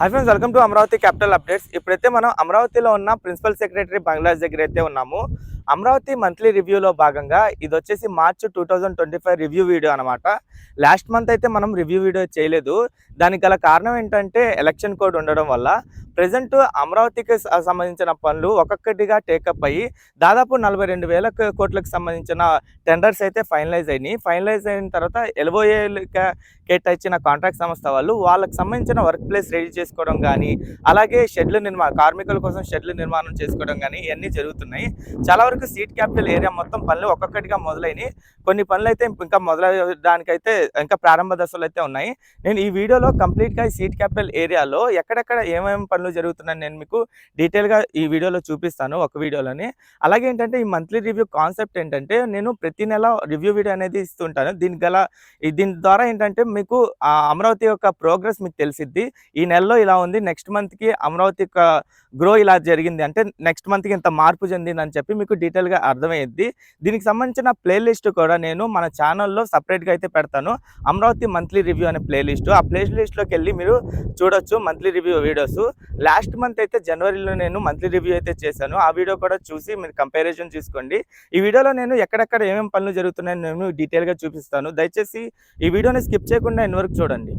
Hi friends welcome to Amaravati capital updates ఇప్పుడైతే మనం అమరావతిలో ఉన్న ప్రిన్సిపల్ సెక్రటరీ బంగ్లాదేశ్ దగ్గర అయితే ఉన్నాము. అమరావతి మంత్లీ రివ్యూలో భాగంగా ఇది వచ్చేసి March two thousand twenty five review video అనమాట లాస్ట్ మంత్ అయితే మనం రివ్యూ వీడియో చేయలేదు. దానికి గల కారణం ఏంటంటే ఎలక్షన్ కోడ్ ఉండడం వల్ల ప్రజెంట్ అమరావతికి సంబంధించిన పనులు ఒక్కొక్కటిగా టేకప్ అయ్యి దాదాపు నలభై రెండు వేల కోట్లకు సంబంధించిన టెండర్స్ అయితే ఫైనలైజ్ అయినాయి. ఫైనలైజ్ అయిన తర్వాత ఎల్ఓఏ కేటాయించిన కాంట్రాక్ట్ సంస్థ వాళ్ళు వాళ్ళకి సంబంధించిన వర్క్ ప్లేస్ రెడీ చేసుకోవడం కానీ అలాగే షెడ్లు నిర్మాణం కార్మికుల కోసం షెడ్లు నిర్మాణం చేసుకోవడం కానీ ఇవన్నీ జరుగుతున్నాయి. చాలా వరకు సీట్ క్యాపిటల్ ఏరియా మొత్తం పనులు ఒక్కొక్కటిగా మొదలైనవి కొన్ని పనులు అయితే ఇంకా మొదలయ్యడానికైతే ఇంకా ప్రారంభ దశలో అయితే ఉన్నాయి. నేను ఈ వీడియోలో కంప్లీట్గా ఈ సీట్ క్యాపిటల్ ఏరియాలో ఎక్కడెక్కడ ఏమేమి పనులు జరుగుతున్నాయి నేను మీకు డీటెయిల్గా ఈ వీడియోలో చూపిస్తాను ఒక వీడియోలోని. అలాగే ఏంటంటే ఈ మంత్లీ రివ్యూ కాన్సెప్ట్ ఏంటంటే నేను ప్రతి నెల రివ్యూ వీడియో అనేది ఇస్తుంటాను. దీనికి గల దీని ద్వారా ఏంటంటే మీకు ఆ అమరావతి యొక్క ప్రోగ్రెస్ మీకు తెలిసిద్ది. ఈ నెలలో ఇలా ఉంది నెక్స్ట్ మంత్కి అమరావతి యొక్క గ్రో ఇలా జరిగింది అంటే నెక్స్ట్ మంత్కి ఇంత మార్పు చెందింది అని చెప్పి మీకు డీటెయిల్గా అర్థమయ్యిద్ది దీనికి సంబంధించిన ప్లేలిస్ట్ కూడా నేను మన ఛానల్లో సపరేట్గా అయితే పెడతాను. అమరావతి మంత్లీ రివ్యూ అనే ప్లేలిస్ట్. ఆ ప్లేలిస్ట్లోకి వెళ్ళి మీరు చూడొచ్చు monthly review videos. Last month అయితే జనవరిలో నేను మంత్లీ రివ్యూ అయితే చేశాను. ఆ వీడియో కూడా చూసి మీరు కంపారిజన్ చూసుకోండి. ఈ వీడియోలో నేను ఎక్కడెక్కడ ఏమేమి పనులు జరుగుతున్నాయని నేను డీటెయిల్గా చూపిస్తాను. దయచేసి ఈ వీడియోని స్కిప్ చేయకుండా ఎన్ని చూడండి.